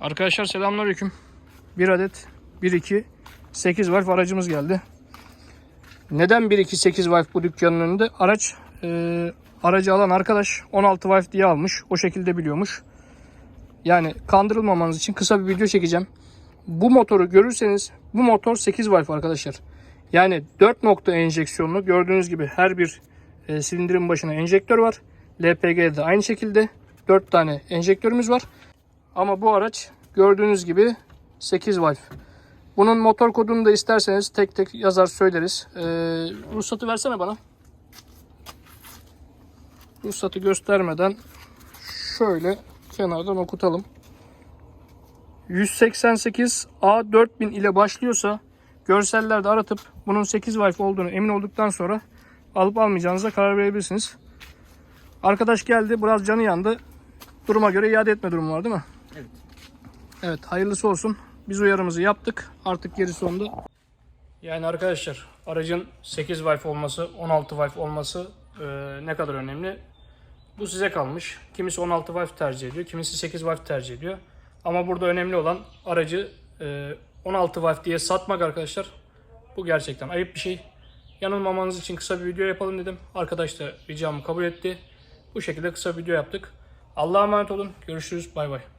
Arkadaşlar selamünaleyküm. Bir adet 1-2 8 valf aracımız geldi. Neden 1-2 8 valf bu dükkanın önünde? Araç e, aracı alan arkadaş 16 valf diye almış. O şekilde biliyormuş. Yani kandırılmamanız için kısa bir video çekeceğim. Bu motoru görürseniz bu motor 8 valf arkadaşlar. Yani 4 nokta enjeksiyonlu gördüğünüz gibi her bir e, silindirin başına enjektör var. LPG'de de aynı şekilde 4 tane enjektörümüz var. Ama bu araç gördüğünüz gibi 8 valf. Bunun motor kodunu da isterseniz tek tek yazar söyleriz. Ee, ruhsatı versene bana. Ruhsatı göstermeden şöyle kenardan okutalım. 188 A4000 ile başlıyorsa görsellerde aratıp bunun 8 valf olduğunu emin olduktan sonra alıp almayacağınıza karar verebilirsiniz. Arkadaş geldi biraz canı yandı. Duruma göre iade etme durumu var değil mi? Evet. Evet hayırlısı olsun. Biz uyarımızı yaptık. Artık gerisi onda. Yani arkadaşlar aracın 8 valf olması, 16 valf olması e, ne kadar önemli? Bu size kalmış. Kimisi 16 valf tercih ediyor, kimisi 8 valf tercih ediyor. Ama burada önemli olan aracı e, 16 valf diye satmak arkadaşlar. Bu gerçekten ayıp bir şey. Yanılmamanız için kısa bir video yapalım dedim. Arkadaş da ricamı kabul etti. Bu şekilde kısa bir video yaptık. Allah'a emanet olun. Görüşürüz. Bay bay.